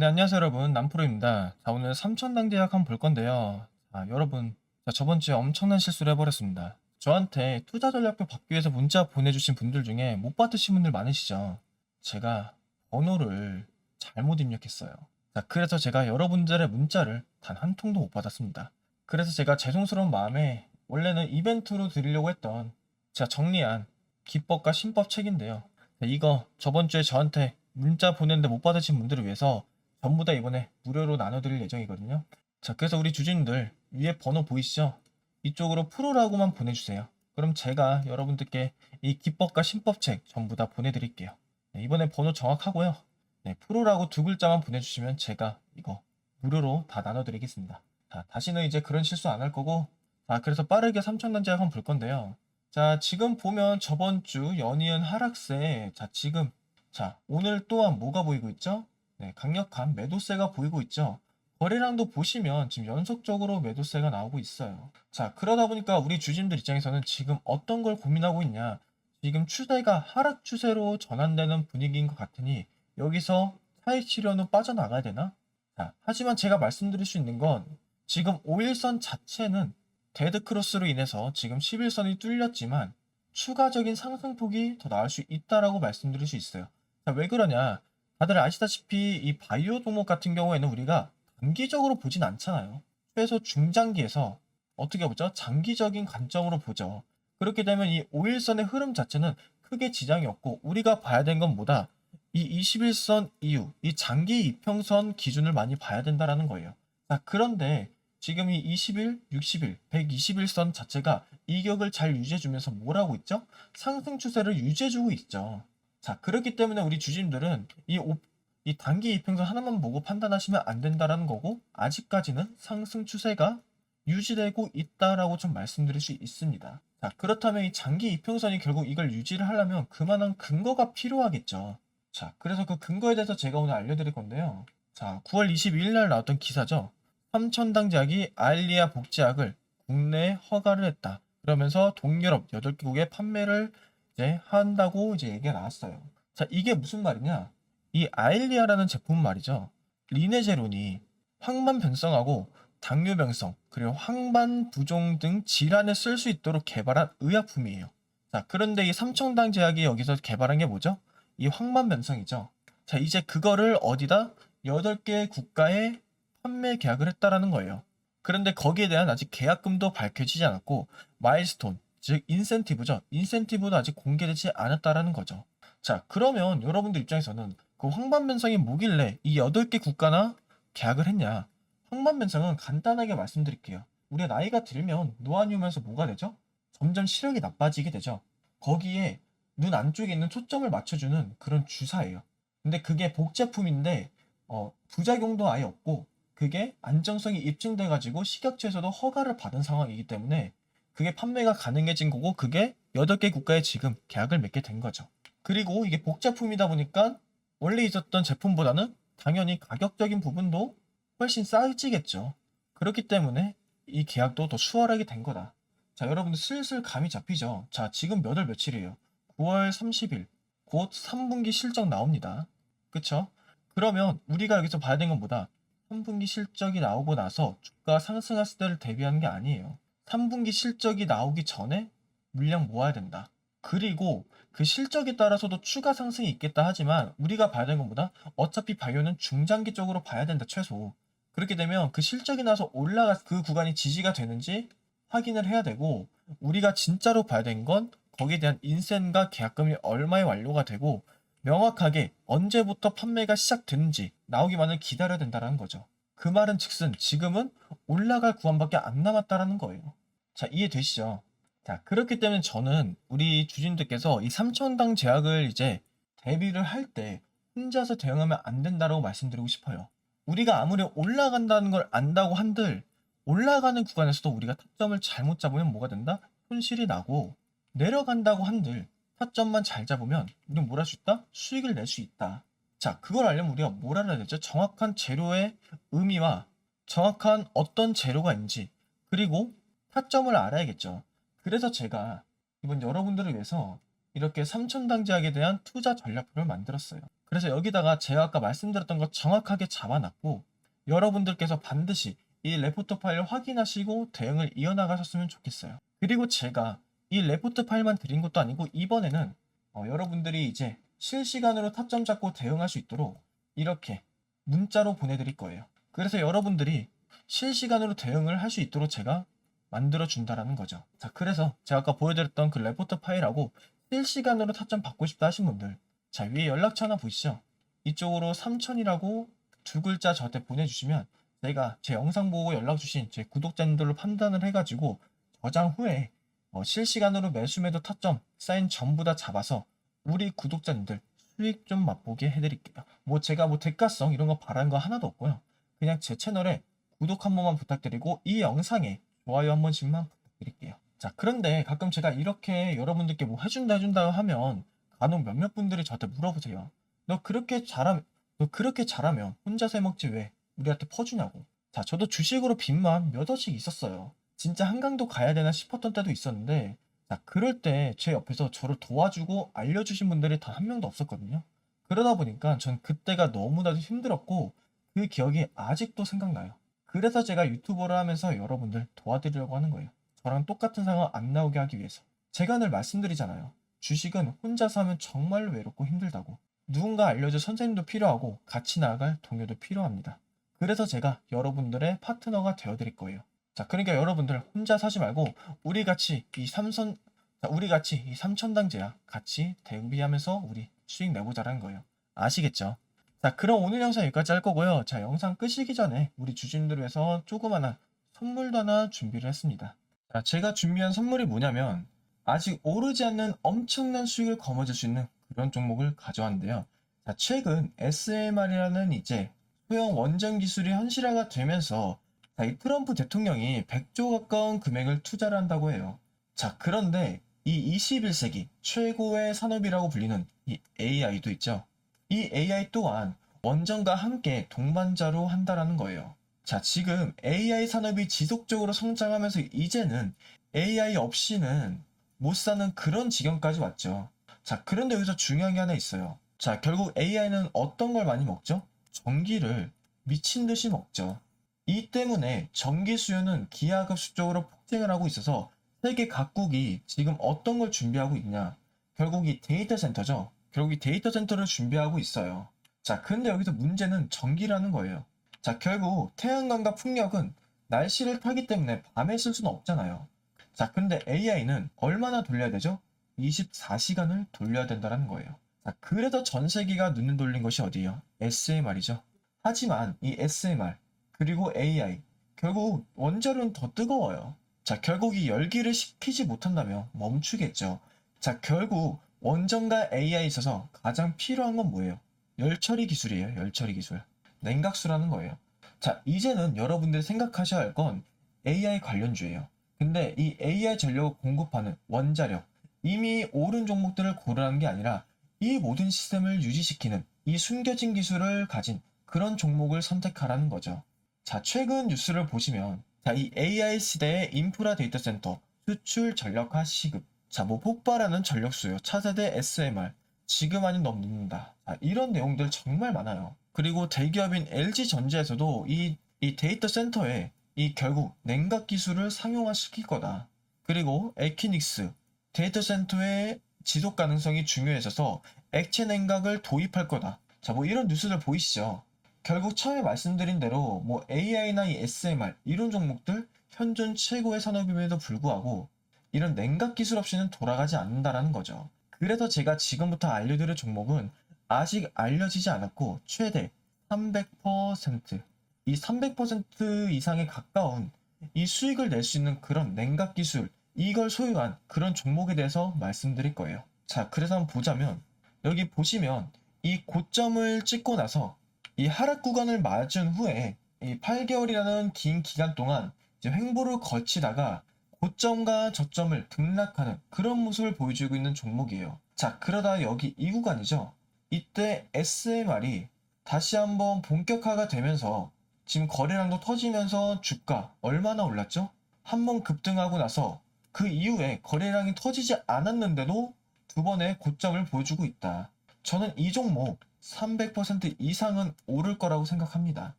네, 안녕하세요, 여러분. 남프로입니다. 자, 오늘 삼천당 제약 한번 볼 건데요. 자, 여러분. 자, 저번 주에 엄청난 실수를 해버렸습니다. 저한테 투자 전략표 받기 위해서 문자 보내주신 분들 중에 못 받으신 분들 많으시죠? 제가 번호를 잘못 입력했어요. 자, 그래서 제가 여러분들의 문자를 단 한 통도 못 받았습니다. 그래서 제가 죄송스러운 마음에 원래는 이벤트로 드리려고 했던 제가 정리한 기법과 신법 책인데요. 자, 이거 저번 주에 저한테 문자 보냈는데 못 받으신 분들을 위해서 전부 다 이번에 무료로 나눠드릴 예정이거든요. 자, 그래서 우리 주주님들 위에 번호 보이시죠? 이쪽으로 프로라고만 보내주세요. 그럼 제가 여러분들께 이 기법과 신법책 전부 다 보내드릴게요. 네, 이번에 번호 정확하고요. 네, 프로라고 두 글자만 보내주시면 제가 이거 무료로 다 나눠드리겠습니다. 자, 다시는 이제 그런 실수 안 할 거고, 자, 그래서 빠르게 3천단 제약 한번 볼 건데요. 자, 지금 보면 저번 주 연이은 하락세, 자, 지금, 자, 오늘 또한 뭐가 보이고 있죠? 네, 강력한 매도세가 보이고 있죠. 거래량도 보시면 지금 연속적으로 매도세가 나오고 있어요. 자, 그러다 보니까 우리 주진들 입장에서는 지금 어떤 걸 고민하고 있냐? 지금 추세가 하락 추세로 전환되는 분위기인 것 같으니 여기서 차익 실현으로 빠져나가야 되나? 자, 하지만 제가 말씀드릴 수 있는 건 지금 5일선 자체는 데드 크로스로 인해서 지금 11선이 뚫렸지만 추가적인 상승폭이 더 나올 수 있다라고 말씀드릴 수 있어요. 자, 왜 그러냐? 다들 아시다시피 이 바이오 종목 같은 경우에는 우리가 단기적으로 보진 않잖아요. 최소 중장기에서 어떻게 보죠? 장기적인 관점으로 보죠. 그렇게 되면 이 5일선의 흐름 자체는 크게 지장이 없고 우리가 봐야 되는 건 뭐다? 이 21선 이후 이 장기 이평선 기준을 많이 봐야 된다라는 거예요. 자, 그런데 지금 이 20일, 60일, 121선 자체가 이격을 잘 유지해주면서 뭘 하고 있죠? 상승 추세를 유지해주고 있죠. 자, 그렇기 때문에 우리 주주님들은 이, 오- 이 단기 이평선 하나만 보고 판단하시면 안 된다라는 거고, 아직까지는 상승 추세가 유지되고 있다라고 좀 말씀드릴 수 있습니다. 자, 그렇다면 이 장기 이평선이 결국 이걸 유지를 하려면 그만한 근거가 필요하겠죠. 자, 그래서 그 근거에 대해서 제가 오늘 알려드릴 건데요. 자, 9월 22일 날 나왔던 기사죠. 삼천당 제약이 아일리아 복제약을 국내에 허가를 했다. 그러면서 동유럽 8개국에 판매를 이제 한다고 이제 얘기가 나왔어요. 자, 이게 무슨 말이냐? 이 아일리아라는 제품 말이죠. 리네제론이 황반 변성하고 당뇨 변성, 그리고 황반 부종 등 질환에 쓸 수 있도록 개발한 의약품이에요. 자, 그런데 이 삼청당 제약이 여기서 개발한 게 뭐죠? 이 황반 변성이죠. 자, 이제 그거를 어디다 8개 국가에 판매 계약을 했다라는 거예요. 그런데 거기에 대한 아직 계약금도 밝혀지지 않았고 마일스톤, 즉 인센티브죠. 인센티브도 아직 공개되지 않았다라는 거죠. 자, 그러면 여러분들 입장에서는 그 황반변성이 뭐길래 이 8개 국가나 계약을 했냐? 황반변성은 간단하게 말씀드릴게요. 우리가 나이가 들면 노안이 오면서 뭐가 되죠? 점점 시력이 나빠지게 되죠. 거기에 눈 안쪽에 있는 초점을 맞춰주는 그런 주사예요. 근데 그게 복제품인데 어, 부작용도 아예 없고 그게 안정성이 입증돼가지고 식약처에서도 허가를 받은 상황이기 때문에 그게 판매가 가능해진 거고 그게 8개 국가에 지금 계약을 맺게 된 거죠. 그리고 이게 복제품이다 보니까 원래 있었던 제품보다는 당연히 가격적인 부분도 훨씬 싸지겠죠. 그렇기 때문에 이 계약도 더 수월하게 된 거다. 자, 여러분들 슬슬 감이 잡히죠. 자, 지금 몇 월 며칠이에요? 9월 30일. 곧 3분기 실적 나옵니다. 그쵸? 그러면 우리가 여기서 봐야 되는 건 뭐다? 3분기 실적이 나오고 나서 주가 상승했을 때를 대비하는 게 아니에요. 3분기 실적이 나오기 전에 물량 모아야 된다. 그리고 그 실적에 따라서도 추가 상승이 있겠다 하지만 우리가 봐야 되는 것보다 어차피 바이오는 중장기적으로 봐야 된다 최소. 그렇게 되면 그 실적이 나서 올라가 그 구간이 지지가 되는지 확인을 해야 되고 우리가 진짜로 봐야 되는 건 거기에 대한 인센과 계약금이 얼마에 완료가 되고 명확하게 언제부터 판매가 시작되는지 나오기만을 기다려야 된다는 거죠. 그 말은 즉슨 지금은 올라갈 구간밖에 안 남았다라는 거예요. 자, 이해되시죠? 자, 그렇기 때문에 저는 우리 주진들께서 이 3천당 제약을 이제 대비를 할 때 혼자서 대응하면 안 된다라고 말씀드리고 싶어요. 우리가 아무리 올라간다는 걸 안다고 한들 올라가는 구간에서도 우리가 타점을 잘못 잡으면 뭐가 된다? 손실이 나고 내려간다고 한들 타점만 잘 잡으면 우리는 뭘 할 수 있다? 수익을 낼 수 있다. 자, 그걸 알려면 우리가 뭘 알아야 되죠? 정확한 재료의 의미와 정확한 어떤 재료가 있는지 그리고 타점을 알아야겠죠. 그래서 제가 이번 여러분들을 위해서 이렇게 삼천당제약에 대한 투자 전략표를 만들었어요. 그래서 여기다가 제가 아까 말씀드렸던 거 정확하게 잡아놨고 여러분들께서 반드시 이 레포트 파일 확인하시고 대응을 이어나가셨으면 좋겠어요. 그리고 제가 이 레포트 파일만 드린 것도 아니고 이번에는 어, 여러분들이 이제 실시간으로 타점 잡고 대응할 수 있도록 이렇게 문자로 보내드릴 거예요. 그래서 여러분들이 실시간으로 대응을 할 수 있도록 제가 만들어 준다라는 거죠. 자, 그래서 제가 아까 보여드렸던 그 레포트 파일하고 실시간으로 타점 받고 싶다 하신 분들 자, 위에 연락처 하나 보이시죠? 이쪽으로 3000이라고 두 글자 저한테 보내주시면 제가 제 영상 보고 연락 주신 제 구독자님들로 판단을 해가지고 저장 후에 어, 실시간으로 매수 매도 타점 사인 전부 다 잡아서 우리 구독자님들 수익 좀 맛보게 해드릴게요. 뭐 제가 뭐 대가성 이런 거 바라는 거 하나도 없고요. 그냥 제 채널에 구독 한 번만 부탁드리고 이 영상에 좋아요 한 번씩만 부탁드릴게요. 자 그런데 가끔 제가 이렇게 여러분들께 뭐 해준다 해준다 하면 간혹 몇몇 분들이 저한테 물어보세요. 너 그렇게 잘하면 너 그렇게 잘하면 혼자서 해먹지 왜 우리한테 퍼주냐고. 자 저도 주식으로 빚만 몇 원씩 있었어요. 진짜 한강도 가야 되나 싶었던 때도 있었는데 자 그럴 때 제 옆에서 저를 도와주고 알려주신 분들이 단 한 명도 없었거든요. 그러다 보니까 전 그때가 너무나도 힘들었고 그 기억이 아직도 생각나요. 그래서 제가 유튜버를 하면서 여러분들 도와드리려고 하는 거예요. 저랑 똑같은 상황 안 나오게 하기 위해서. 제가 늘 말씀드리잖아요. 주식은 혼자서 하면 정말 외롭고 힘들다고. 누군가 알려줄 선생님도 필요하고 같이 나아갈 동료도 필요합니다. 그래서 제가 여러분들의 파트너가 되어드릴 거예요. 자, 그러니까 여러분들 혼자 사지 말고 우리 같이 이 삼선, 자, 우리 같이 이 삼천당제야 같이 대비하면서 우리 수익 내보자라는 거예요. 아시겠죠? 자, 그럼 오늘 영상 여기까지 할 거고요. 자, 영상 끄시기 전에 우리 주주님들을 위해서 조그마한 선물도 하나 준비를 했습니다. 자, 제가 준비한 선물이 뭐냐면 아직 오르지 않는 엄청난 수익을 거머쥘 수 있는 그런 종목을 가져왔는데요. 자, 최근 SMR이라는 이제 소형 원전 기술이 현실화가 되면서 자, 이 트럼프 대통령이 100조 가까운 금액을 투자를 한다고 해요. 자, 그런데 이 21세기 최고의 산업이라고 불리는 이 AI도 있죠. 이 AI 또한 원전과 함께 동반자로 한다라는 거예요. 자, 지금 AI 산업이 지속적으로 성장하면서 이제는 AI 없이는 못 사는 그런 지경까지 왔죠. 자, 그런데 여기서 중요한 게 하나 있어요. 자, 결국 AI는 어떤 걸 많이 먹죠? 전기를 미친 듯이 먹죠. 이 때문에 전기 수요는 기하급수적으로 폭증을 하고 있어서 세계 각국이 지금 어떤 걸 준비하고 있냐? 결국 이 데이터 센터죠. 결국 이 데이터 센터를 준비하고 있어요. 자, 근데 여기서 문제는 전기라는 거예요. 자, 결국 태양광과 풍력은 날씨를 타기 때문에 밤에 쓸 수는 없잖아요. 자, 근데 AI는 얼마나 돌려야 되죠? 24시간을 돌려야 된다는 거예요. 자, 그래서 전 세계가 눈을 돌린 것이 어디예요? SMR이죠. 하지만 이 SMR 그리고 AI 결국 원자로는 더 뜨거워요. 자, 결국 이 열기를 식히지 못한다면 멈추겠죠. 자, 결국 원전과 AI에 있어서 가장 필요한 건 뭐예요? 열처리 기술이에요. 열처리 기술. 냉각수라는 거예요. 자, 이제는 여러분들이 생각하셔야 할 건 AI 관련주예요. 근데 이 AI 전력을 공급하는 원자력, 이미 오른 종목들을 고르는 게 아니라 이 모든 시스템을 유지시키는 이 숨겨진 기술을 가진 그런 종목을 선택하라는 거죠. 자, 최근 뉴스를 보시면 자, 이 AI 시대의 인프라 데이터 센터 수출 전력화 시급 자, 뭐 폭발하는 전력 수요, 차세대 SMR, 지금 아닌 늦는다. 자, 이런 내용들 정말 많아요. 그리고 대기업인 LG 전자에서도 이, 이 데이터 센터에 이 결국 냉각 기술을 상용화 시킬 거다. 그리고 에키닉스 데이터 센터의 지속 가능성이 중요해져서 액체 냉각을 도입할 거다. 자, 뭐 이런 뉴스들 보이시죠? 결국 처음에 말씀드린 대로 뭐 AI나 이 SMR 이런 종목들 현존 최고의 산업임에도 불구하고 이런 냉각 기술 없이는 돌아가지 않는다라는 거죠. 그래서 제가 지금부터 알려드릴 종목은 아직 알려지지 않았고 최대 300%, 이 300% 이상에 가까운 이 수익을 낼 수 있는 그런 냉각 기술, 이걸 소유한 그런 종목에 대해서 말씀드릴 거예요. 자, 그래서 한번 보자면 여기 보시면 이 고점을 찍고 나서 이 하락 구간을 맞은 후에 이 8개월이라는 긴 기간 동안 횡보를 거치다가 고점과 저점을 등락하는 그런 모습을 보여주고 있는 종목이에요. 자, 그러다 여기 이 구간이죠. 이때 SMR이 다시 한번 본격화가 되면서 지금 거래량도 터지면서 주가 얼마나 올랐죠? 한번 급등하고 나서 그 이후에 거래량이 터지지 않았는데도 두 번의 고점을 보여주고 있다. 저는 이 종목 300% 이상은 오를 거라고 생각합니다.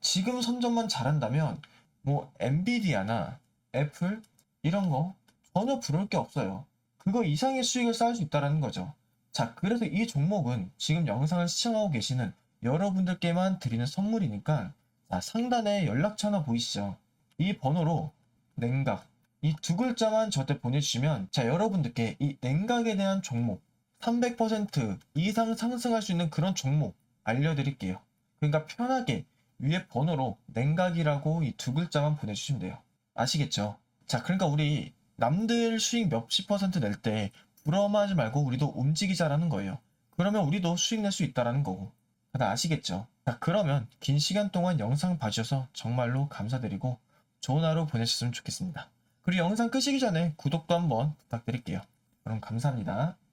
지금 선점만 잘한다면 뭐 엔비디아나 애플 이런 거 전혀 부를 게 없어요. 그거 이상의 수익을 쌓을 수 있다는 거죠. 자, 그래서 이 종목은 지금 영상을 시청하고 계시는 여러분들께만 드리는 선물이니까 자, 상단에 연락처 하나 보이시죠? 이 번호로 냉각 이 두 글자만 저한테 보내주시면 자 여러분들께 이 냉각에 대한 종목 300% 이상 상승할 수 있는 그런 종목 알려드릴게요. 그러니까 편하게 위에 번호로 냉각이라고 이 두 글자만 보내주시면 돼요. 아시겠죠? 자 그러니까 우리 남들 수익 몇십 퍼센트 낼 때 부러워하지 말고 우리도 움직이자라는 거예요. 그러면 우리도 수익 낼 수 있다라는 거고. 다들 아시겠죠? 자 그러면 긴 시간 동안 영상 봐주셔서 정말로 감사드리고 좋은 하루 보내셨으면 좋겠습니다. 그리고 영상 끄시기 전에 구독도 한번 부탁드릴게요. 그럼 감사합니다.